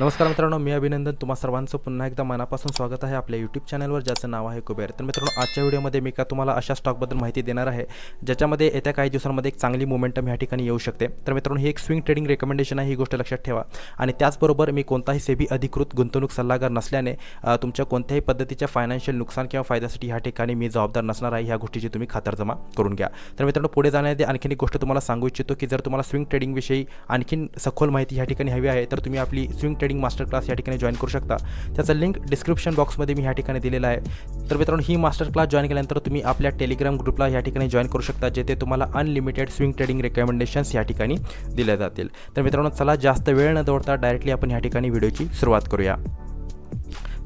नमस्कार मित्रांनो मी अभिनंदन. तुम्हा सर्वांचं पुन्हा एकदा मनापासून स्वागत आहे आपल्या यूट्यूब चॅनलवर ज्याचं नाव आहे कुबेर. तर मित्रांनो आजच्या व्हिडिओमध्ये मी का तुम्हाला अशा स्टॉकबद्दल माहिती देणार आहे ज्याच्यामध्ये येत्या काही दिवसांमध्ये एक चांगली मोमेंटम ह्या ठिकाणी येऊ शकते. तर मित्रांनो ही एक स्विंग ट्रेडिंग रेकमेंडेशन आहे ही गोष्ट लक्षात ठेवा. आणि त्याचबरोबर मी कोणताही सेबी अधिकृत गुंतवणूक सल्लागार नसल्याने तुमच्या कोणत्याही पद्धतीच्या फायनान्शियल नुकसान किंवा फायद्यासाठी ह्या ठिकाणी मी जबाबदार नसणार आहे ह्या गोष्टीची तुम्ही खातरजमा करून घ्या. तर मित्रांनो पुढे जाण्याआधी आणखीन एक गोष्ट तुम्हाला सांगू इच्छितो की जर तुम्हाला स्विंग ट्रेडिंगविषयी आणखीन सखोल माहिती ह्या ठिकाणी हवी आहे तर तुम्ही आपली स्विंग ट्रेडिंग मास्टर क्लास या ठिकाणी जॉईन करू शकता. त्याचं लिंक डिस्क्रिप्शन बॉक्समध्ये मी ह्या ठिकाणी दिलेलं आहे. तर मित्रांनो ही मास्टर क्लास जॉईन केल्यानंतर तुम्ही आपल्या टेलिग्राम ग्रुपला या ठिकाणी जॉईन करू शकता जेथे तुम्हाला अनलिमिटेड स्विंग ट्रेडिंग रेकमेंडेशन्स या ठिकाणी दिल्या जातील. तर मित्रांनो चला जास्त वेळ न दौडता डायरेक्टली आपण ह्या ठिकाणी व्हिडिओची सुरुवात करूया.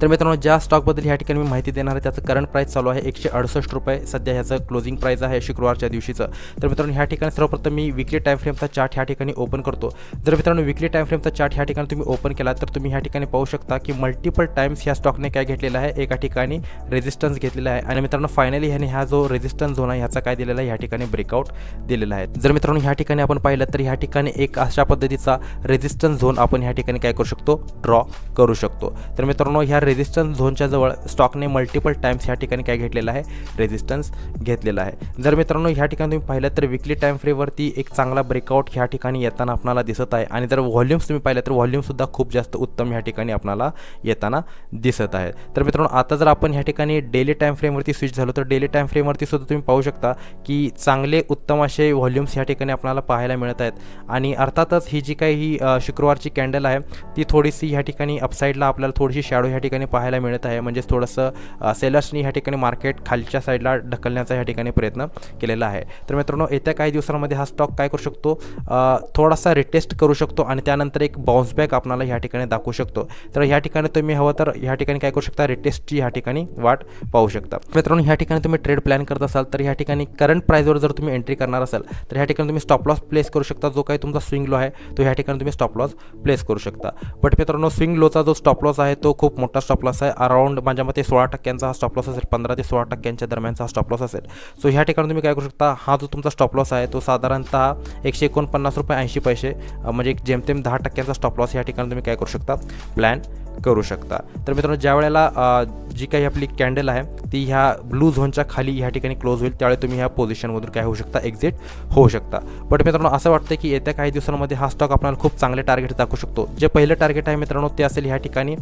तर मित्रांनो ज्या स्टॉकबद्दल ह्या ठिकाणी मी माहिती देणार आहे त्याचं करंट प्राईस चालू आहे एकशे अडुसष्ट रुपये. सध्या ह्याचं क्लोजिंग प्राईस आहे शुक्रवारच्या दिवशीचं. तर मित्रांनो ह्या ठिकाणी सर्वप्रथम मी विकली टाईम फ्रेमचा चार्ट ह्या ठिकाणी ओपन करतो. जर मित्रांनो विकली टाईम फ्रेमचा चार्ट ह्या ठिकाणी तुम्ही ओपन केला तर तुम्ही ह्या ठिकाणी पाहू शकता की मल्टिपल टाईम्स ह्या स्टॉकने काय घेतलेला आहे एका ठिकाणी रेजिस्टन्स घेतलेला आहे. आणि मित्रांनो फायनली ह्याने हा जो रेजिस्टन्स झोन आहे ह्याचा काय दिलेला आहे ह्या ठिकाणी ब्रेकआउट दिलेला आहे. जर मित्रांनो ह्या ठिकाणी आपण पाहिलं तर ह्या ठिकाणी एक अशा पद्धतीचा रेजिस्टन्स झोन आपण ह्या ठिकाणी काय करू शकतो ड्रॉ करू शकतो. तर मित्रांनो ह्या रेजिस्टन्स झोनच्या जवळ स्टॉकने मल्टिपल टाइम्स ह्या ठिकाणी काय घेतलेला आहे? रेजिस्टन्स घेतलेला आहे. जर मित्रांनो ह्या ठिकाणी तुम्ही पाहिलं तर विकली टाईम फ्रेमवरती एक चांगला ब्रेकआउट ह्या ठिकाणी येताना आपणाला दिसत आहे. आणि जर व्हॉल्यूम्स तुम्ही पाहिलं तर व्हॉल्यूमसुद्धा खूप जास्त उत्तम ह्या ठिकाणी आपल्याला येताना दिसत आहे. तर मित्रांनो आता जर आपण ह्या ठिकाणी डेली टाईम फ्रेमवरती स्विच झालो तर डेली टाईम फ्रेमवरती सुद्धा तुम्ही पाहू शकता की चांगले उत्तम असे व्हॉल्यूम्स ह्या ठिकाणी आपल्याला पाहायला मिळत आहेत. आणि अर्थातच ही जी काही ही शुक्रवारची कॅन्डल आहे ती थोडीशी ह्या ठिकाणी अपसाईडला आपल्याला थोडीशी शॅडो ह्या ठिकाणी पाहायला मिळत आहे म्हणजेच थोडंसं सेलर्सनी ह्या ठिकाणी मार्केट खालच्या साईडला ढकलण्याचा ह्या ठिकाणी प्रयत्न केलेला आहे तर मित्रांनो येत्या काही दिवसांमध्ये हा स्टॉक काय करू शकतो थोडासा रिटेस्ट करू शकतो आणि त्यानंतर एक बाउन्स बॅक आपणाला ह्या ठिकाणी दाखवू शकतो तर ह्या ठिकाणी तुम्ही हवं तर ह्या ठिकाणी काय करू शकता रिटेस्टची ह्या ठिकाणी वाट पाहू शकता मित्रांनो ह्या ठिकाणी तुम्ही ट्रेड प्लॅन करत असाल तर ह्या ठिकाणी करंट प्राईजवर जर तुम्ही एंट्री करणार असाल तर ह्या ठिकाणी तुम्ही स्टॉप लॉस प्लेस करू शकता जो काही तुमचा स्विंग लो आहे तो ह्या ठिकाणी तुम्ही स्टॉप लॉस प्लेस करू शकता बट मित्रांनो स्विंग लोचा जो स्टॉप लॉस आहे तो खूप मोठा स्टॉप लॉस आहे. अराउंड माझ्या मते सोळा टक्क्यांचा हा स्टॉप लॉस असेल. पंधरा ते सोळा टक्क्यांच्या दरम्यानचा स्टॉप लॉस असेल. सो ह्या ठिकाणी तुम्ही काय करू शकता? हा जो तुमचा स्टॉप लॉस आहे तो साधारणतः एकशे एकोणपन्नास रुपये ऐंशी पैसे म्हणजे एक जेमतेम दहा टक्क्यांचा स्टॉप लॉस ह्या ठिकाणी तुम्ही काय करू शकता? प्लॅन करू शकता. तर मित्रांनो ज्या वेळेला जी काही आपली कॅन्डल आहे ती ह्या ब्लू झोनच्या खाली ह्या ठिकाणी क्लोज होईल. त्यावेळी तुम्ही ह्या पोझिशनमधून काय होऊ शकता एक्झिट होऊ शकता. बट मित्रांनो असं वाटतं की येत्या काही दिवसांमध्ये हा स्टॉक आपल्याला खूप चांगले टार्गेट दाखवू शकतो. जे पहिलं टार्गेट आहे मित्रांनो ते असेल ह्या ठिकाणी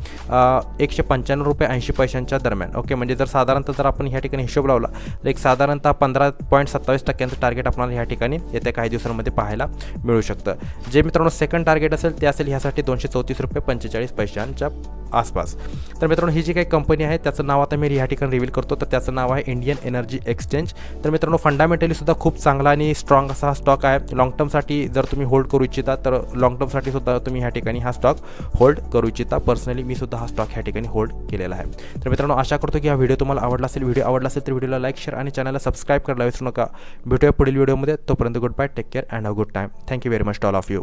एकशे पंच्याण्णव रुपये ऐंशी पैशांच्या दरम्यान. ओके म्हणजे जर साधारणतः जर आपण ह्या ठिकाणी हिशोब लावला तर एक साधारणतः पंधरा पॉईंट सत्तावीस टक्क्यांचं टार्गेट आपल्याला ह्या ठिकाणी येत्या काही दिवसांमध्ये पाहायला मिळू शकतं. जे मित्रांनो सेकंड टार्गेट असेल ते असेल ह्यासाठी दोनशे चौतीस रुपये पंचेचाळीस पैशांच्या आसपास. तर मित्रांनो ही जी काही कंपनी आहे त्याचं नाव आता मी ह्या ठिकाणी रिव्हील करतो. तर त्याचं नाव आहे इंडियन एनर्जी एक्सचेंज तर मित्रांनो फंडामेंटली सुद्धा खूप चांगला आणि स्ट्रॉंग असा हा स्टॉक आहे. लॉंग टर्मसाठी जर तुम्ही होल्ड करू इच्छिता तर लॉंग टर्मसाठी सुद्धा तुम्ही ह्या ठिकाणी हा स्टॉक होल्ड करू इच्छिता. पर्सनली मी सुद्धा हा स्टॉक ह्या ठिकाणी होल्ड केलेला आहे. तर मित्रांनो आशा करतो की हा व्हिडिओ तुम्हाला आवडला असेल. व्हिडिओ आवडला असेल तर व्हिडिओला लाईक शेअर आणि चॅनलला सबस्क्राईब करायला विसरू नका. भेटूया पुढील व्हिडिओमध्ये तोपर्यंत good bye take care and a good time thank you very much all of you